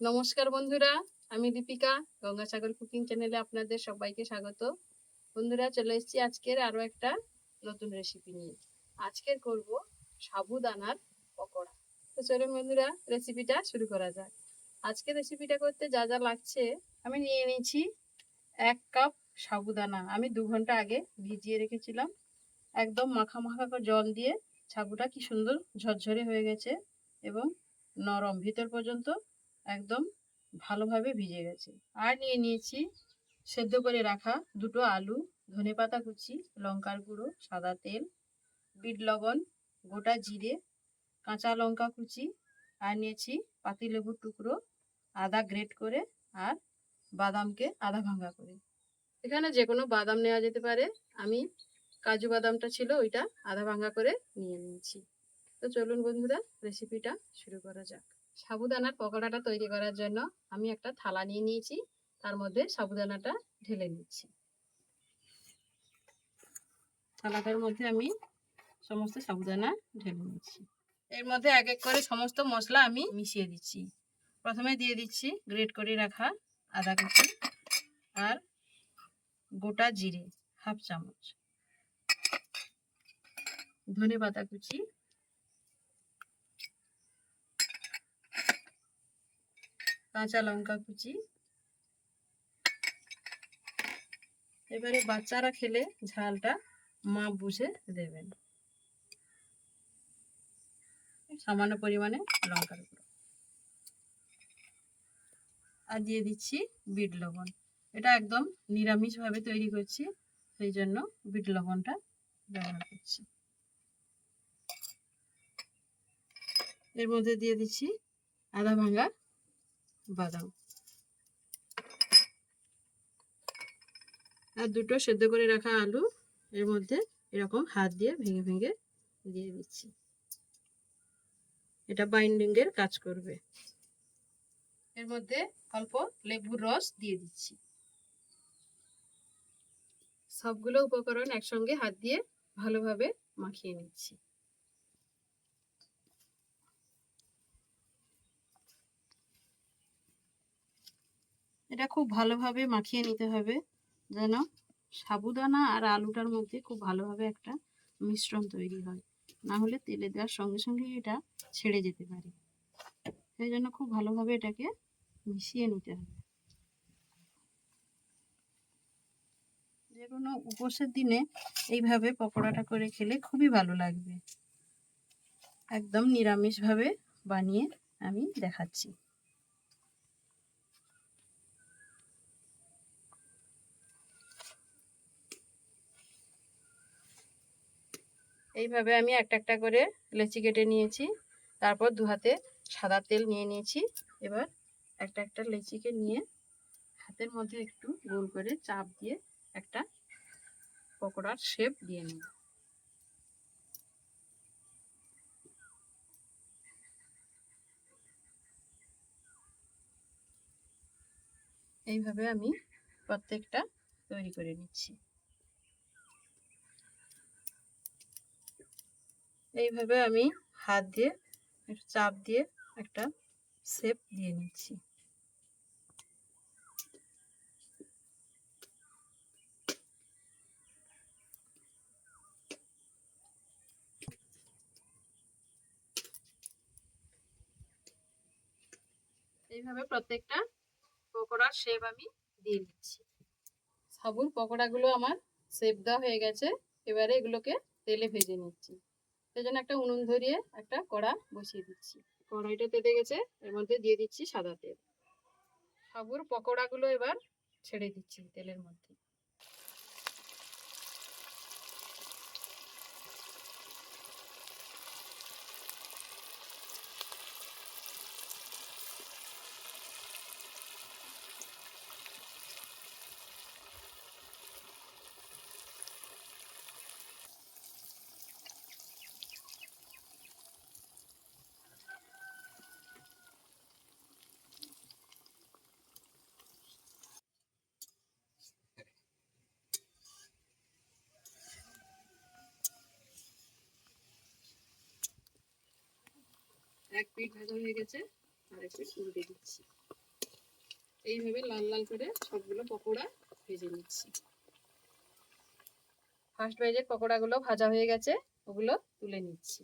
নমস্কার বন্ধুরা, আমি দীপিকা, গঙ্গাসাগর কুকিং চ্যানেলে আপনাদের সবাইকে স্বাগত। বন্ধুরা, চলে এসেছি আজকের আরও একটা নতুন রেসিপি নিয়ে। আজকের করব সাবুদানার পকোড়া। তো চলুন বন্ধুরা রেসিপিটা শুরু করা যাক। আজকে রেসিপিটা করতে যা যা লাগছে, আমি নিয়ে নিয়েছি এক কাপ সাবুদানা। আমি দু ঘণ্টা আগে ভিজিয়ে রেখেছিলাম। একদম মাখা মাখা জল দিয়ে সাবুটা কি সুন্দর ঝরঝরে হয়ে গেছে এবং নরম। ভিতর পর্যন্ত একদম ভালোভাবে ভিজে গেছে। আর নিয়ে নিয়েছি সেদ্ধ করে রাখা দুটো আলু, ধনে পাতা কুচি, লঙ্কার গুঁড়ো, সাদা তেল, বিট লবণ, গোটা জিরে, কাঁচা লঙ্কা কুচি, আর নিয়েছি পাতিলেবুর টুকরো, আদা গ্রেট করে আর বাদামকে আধা ভাঙা করে। এখানে যে কোনো বাদাম নেওয়া যেতে পারে। আমি কাজু বাদামটা ছিল ওইটা আধা ভাঙা করে নিয়ে নিয়েছি। তো চলুন বন্ধুরা রেসিপিটা শুরু করা যাক। সাবুদানার পকোড়াটা তৈরি করার জন্য আমি একটা থালা নিয়ে নিয়েছি। তার মধ্যে সাবুদানাটা ঢেলে নিচ্ছি। থালাটার মধ্যে আমি সমস্ত সাবুদানা ঢেলে নিচ্ছি। এর মধ্যে এক এক করে সমস্ত মশলা আমি মিশিয়ে দিচ্ছি। প্রথমে দিয়ে দিচ্ছি গ্রেট করে রাখা আদা কুচি আর গোটা জিরে হাফ চামচ। ধনে পাতা কুচি কাঁচা লঙ্কা কুচি। এবারে বাচ্চারা খেলে ঝালটা মা বুঝে দেবেন। সামান্য পরিমাণে লঙ্কার গুঁড়ো। আর দিয়ে দিচ্ছি বিট লবণ। এটা একদম নিরামিষভাবে তৈরি করছি, সেই জন্য বিট লবণটা ব্যবহার করছি। এর মধ্যে দিয়ে দিচ্ছি আদা ভাঙা বাদাম। আর দুটো সেদ্ধ করে রাখা আলু, এর মধ্যে এরকম হাত দিয়ে ভেঙে ভেঙে দিয়ে দিচ্ছি। এটা বাইন্ডিং এর কাজ করবে। এর মধ্যে অল্প লেবুর রস দিয়ে দিচ্ছি। সবগুলো উপকরণ একসঙ্গে হাত দিয়ে ভালোভাবে মাখিয়ে নিচ্ছি। এটা খুব ভালোভাবে মাখিয়ে নিতে হবে, যেন সাবুদানা আর আলুটার মধ্যে খুব ভালোভাবে একটা মিশ্রণ তৈরি হয়। না হলে তেলে দেওয়ার সঙ্গে সঙ্গে এটা ছেড়ে যেতে পারে। সেই জন্য খুব ভালোভাবে এটাকে মিশিয়ে নিতে হবে। যে কোনো উপোসের দিনে এইভাবে পকোড়াটা করে খেলে খুবই ভালো লাগবে। একদম নিরামিষভাবে বানিয়ে আমি দেখাচ্ছি। এইভাবে আমি একটা একটা করে লেচি কেটে নিয়েছি। তারপর দু হাতে সাদা তেল নিয়ে নিয়েছি। এবার একটা একটা লেচিকে নিয়ে হাতের মধ্যে একটু গোল করে চাপ দিয়ে একটা পকোড়ার শেপ দিয়ে নেব। এইভাবে আমি প্রত্যেকটা তৈরি করে নিচ্ছি। এইভাবে আমি হাত দিয়ে একটু চাপ দিয়ে একটা শেপ দিয়ে নিচ্ছি। এইভাবে প্রত্যেকটা পকোড়ার শেপ আমি দিয়ে নিচ্ছি। সাবুর পকোড়াগুলো আমার শেপ দেওয়া হয়ে গেছে, এবারে এগুলোকে তেলে ভেজে নিচ্ছি। সেই জন্য একটা উনুন ধরিয়ে একটা কড়া বসিয়ে দিচ্ছি। কড়াইটা তেতে গেছে, এর মধ্যে দিয়ে দিচ্ছি সাদা তেল। সাবুর পকোড়াগুলো এবার ছেড়ে দিচ্ছি তেলের মধ্যে। এক পিঠ ভাজা হয়ে গেছে, আর এক পিঠ উল্টে দিচ্ছি। এইভাবে লাল লাল করে সবগুলো পকোড়া ভেজে নিচ্ছি। ফার্স্ট পকোড়াগুলো ভাজা হয়ে গেছে, ওগুলো তুলে নিচ্ছি।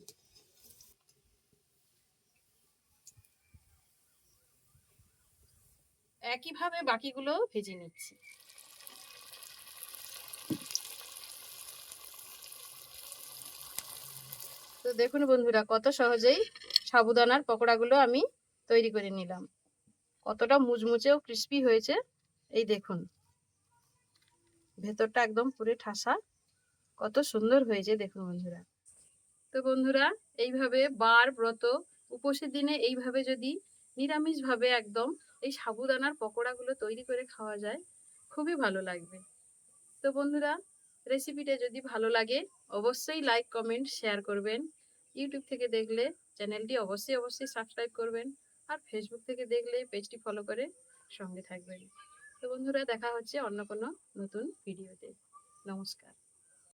একইভাবে বাকিগুলো ভেজে নিচ্ছি। তো দেখুন বন্ধুরা, কত সহজেই সাবুদানার পকোড়াগুলো আমি তৈরি করে নিলাম। কতটা মুচমুচে ও ক্রিস্পি হয়েছে, এই দেখুন। ভেতরটা একদম পুরো ঠাসা, কত সুন্দর হয়েছে দেখুন বন্ধুরা। তো বন্ধুরা, এইভাবে বার ব্রত, উপোসের দিনে এইভাবে যদি নিরামিষভাবে একদম এই সাবুদানার পকোড়াগুলো তৈরি করে খাওয়া যায়, খুবই ভালো লাগবে। তো বন্ধুরা রেসিপিটা যদি ভালো লাগে, অবশ্যই লাইক কমেন্ট শেয়ার করবেন। ইউটিউব থেকে দেখলে চ্যানেলটি অবশ্যই অবশ্যই সাবস্ক্রাইব করবেন আর ফেসবুক থেকে দেখলে পেজটি ফলো করে সঙ্গে থাকবেন। তো বন্ধুরা, দেখা হচ্ছে অন্য কোনো নতুন ভিডিওতে নমস্কার।